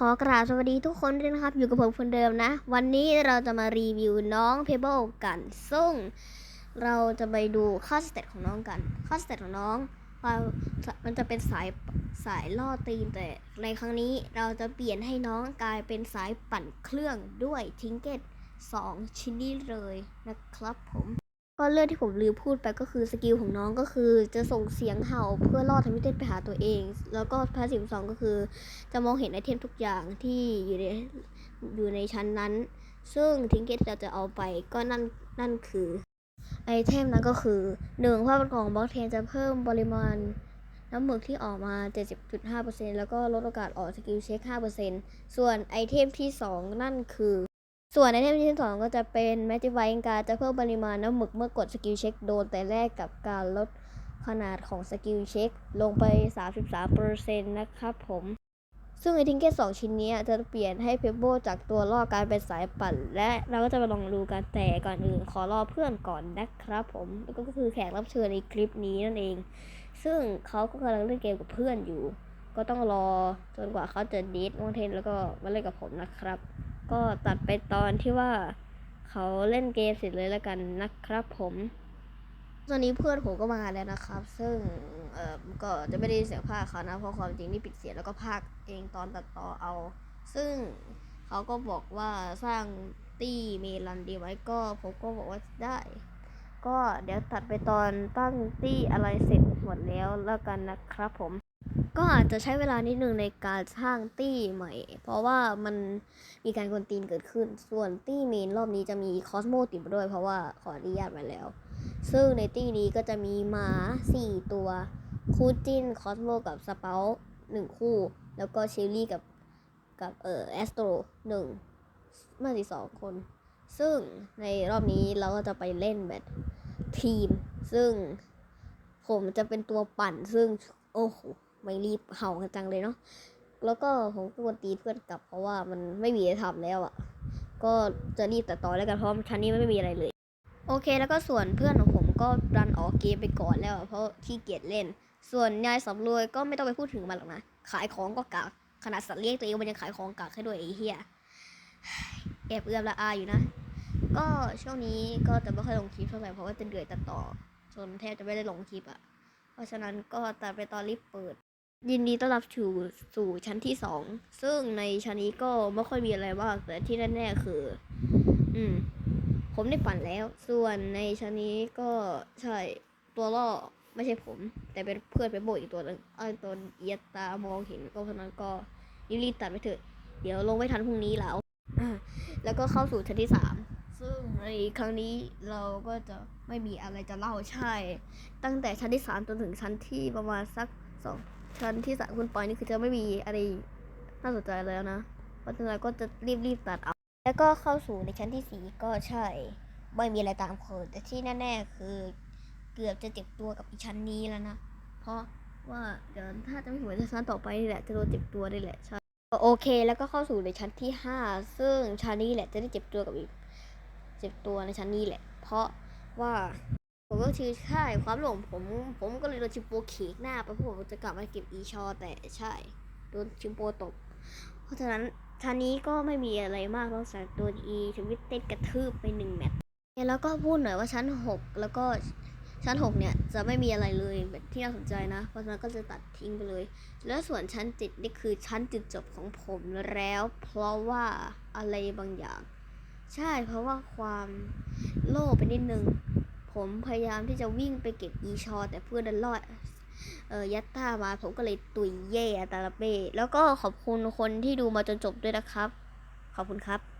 ขอกราบสวัสดีทุกคนด้วยนะครับ อยู่กับผมคนเดิมนะ วันนี้เราจะมารีวิวน้องเพเบิลกันซึ่งเราจะไปดูค่าสเตตของน้องกันค่าสเตตของน้องมันจะเป็นสายสายล่อตีนแต่ในครั้งนี้เราจะเปลี่ยนให้น้องกลายเป็นสายปั่นเครื่องด้วยทิงเก็ต2ชิ้นนี้เลยนะครับผม ก็เรื่องที่ผมลืมพูดไปก็คือสกิลของน้องก็คือจะส่งเสียงเห่าเพื่อล่อทมิเต้นไปหาตัวเอง แล้วก็พาสิฟสองก็คือจะมองเห็นไอเทมทุกอย่างที่อยู่ในอยู่ในชั้นนั้น ซึ่งทิงเกตเราจะเอาไปก็นั่นนั่นคือไอเทมนั้นก็คือหนึ่งภาพประกอบบล็อกเทนจะเพิ่มปริมาณน้ำหมึกที่ออกมา 70.5%แล้วก็ลดโอกาสออกสกิลเช็ค 5%ส่วนไอเทมที่ 2 นั่นคือ ส่วนไอเทมที่2ก็จะเป็น Magifying Card จะเพิ่มปริมาณน้ำหมึกเมื่อกดสกิลเช็คโดนแต่แรกกับการลดขนาดของสกิลเช็คลงไป 33%นะครับผม ซึ่งไอทิงเกตสองชิ้นนี้จะเปลี่ยนให้เพเบิลจากตัวล่อกลายเป็นสายปั่น และเราก็จะมาลองดูกันแต่ก่อนอื่นขอรอเพื่อนก่อนนะครับผมแล้วก็คือแขกรับเชิญในคลิปนี้นั่นเอง ซึ่งเขาก็กำลังเล่นเกมกับเพื่อนอยู่ ก็ต้องรอจนกว่าเขาจะดีดมอนเทนแล้วก็มาเล่นกับผมนะครับ ก็ตัดไปตอนที่ว่าเขาเล่นเกมเสร็จเลยแล้วกันนะครับผมตอนนี้เพื่อนผมก็มาแล้วนะครับ ซึ่งเออก็จะไม่ได้เสียงภาคเขานะเพราะความจริงนี่ปิดเสียงแล้วก็ภาคเองตอนตัดต่อเอา ซึ่งเขาก็บอกว่าสร้างตี้เมลันดีไว้ก็ผมก็บอกว่าได้ ก็เดี๋ยวตัดไปตอนตั้งตี้อะไรเสร็จหมดแล้วแล้วกันนะครับผม ก็อาจจะใช้เวลานิดนึงในการสร้างตี้ใหม่ เพราะว่ามันมีการกวนตีนเกิดขึ้น ส่วนตี้เมนรอบนี้จะมีคอสโมติดมาด้วยเพราะว่าขออนุญาตมาแล้ว ซึ่งในตี้นี้ก็จะมีหมา 4 ตัว คูจินคอสโมกับสเปลหนึ่งคู่ แล้วก็เชลลี่กับกับเอ่อแอสโตรหนึ่งมาสิสองคน ซึ่งในรอบนี้เราก็จะไปเล่นแบบทีม ซึ่งผมจะเป็นตัวปั่นซึ่ง โอ้โห ไม่รีบเห่ากันจังเลยเนาะแล้วก็ผมก็กวนตีเพื่อนกลับเพราะว่ามันไม่มีอะไรทำแล้วอะ่ะ ก็จะรีบตัดต่อแล้วกันเพราะชั้นนี้ไม่มีอะไรเลย โอเคแล้วก็ส่วนเพื่อนของผมก็รันออกเกมไปก่อนแล้ว เพราะขี้เกียจเล่น ส่วนยายสำรวยก็ไม่ต้องไปพูดถึงมันหรอกนะ ขายของก็กากขนาดสัตว์เลี้ยงตัวเองมันยังขายของกากให้ด้วยไอ้เหี้ยแอบเอื้อมละอาอยู่นะ ก็ช่วงนี้ก็จะไม่ค่อยลงคลิปเท่าไหร่เพราะว่าจะเหนื่อยตัดต่อจนแทบจะไม่ได้ลงคลิปอะเพราะฉะนั้นก็ตัดไปตอนรีบเปิด ยินดีต้อนรับสู่สู่ชั้นที่สอง ซึ่งในชั้นนี้ก็ไม่ค่อยมีอะไรมากแต่ที่แน่ๆคือ อืม ผมได้ปั่นแล้ว ส่วนในชั้นนี้ก็ใช่ตัวล่อไม่ใช่ผม แต่เป็นเพื่อนไปโบกอีกตัวหนึงไอ้ตัวเอียตามองเห็นก็เพราะนั้นก็รีบตัดไปเถอะ เดี๋ยวลงไม่ทันพรุ่งนี้แล้ว แล้วก็เข้าสู่ชั้นที่สามซึ่งในครั้งนี้เราก็จะไม่มีอะไรจะเล่าใช่ ตั้งแต่ชั้นที่สามจนถึงชั้นที่ประมาณสักสอง ชั้นที่สามขึ้นไปนี่คือจะไม่มีอะไรน่าสนใจแล้วนะ เพราะฉะนั้นก็จะรีบๆตัดเอา แล้วก็เข้าสู่ในชั้นที่สี่ก็ใช่ ไม่มีอะไรตามคยแต่ที่แน่ ๆ คือเกือบจะเจ็บตัวกับอีชั้นนี้แล้วนะ เพราะว่าเดี๋ยวถ้าจะไม่ถึงชั้นต่อไปนี่แหละจะโดนเจ็บตัวได้แหละใช่โอเค แล้วก็เข้าสู่ในชั้นที่ห้าซึ่งชั้นนี้แหละจะได้เจ็บตัวกับอีก เจ็บตัวในชั้นนี้แหละ เพราะว่า ผมก็คือใช่ความหลงผมผมก็เลยโดนชิมโปเขกหน้าไปพราะผมจะกลับมาเก็บอีชอ แต่ใช่โดนชิมโปตบ เพราะฉะนั้นชั้นนี้ก็ไม่มีอะไรมากนอกจากโดนอีทวิตเต็ดกระทืบไปหนึ่งแมตช์แล้วก็พูดหน่อยว่าชั้นหกแล้วก็ชั้นหกเนี่ย จะไม่มีอะไรเลยแบบที่น่าสนใจนะ เพราะฉะนั้นก็จะตัดทิ้งไปเลย แล้วส่วนชั้นเจ็ดนี่คือชั้นจุดจบของผมแล้ว เพราะว่าอะไรบางอย่าง ใช่เพราะว่าความโล่ไปนิดนึง ผมพยายามที่จะวิ่งไปเก็บอีชอ แต่เพื่อนดันรอดเออยัตตามาผมก็เลยตุยเย่ตาลาเป้แล้วก็ขอบคุณคนที่ดูมาจนจบด้วยนะครับ ขอบคุณครับ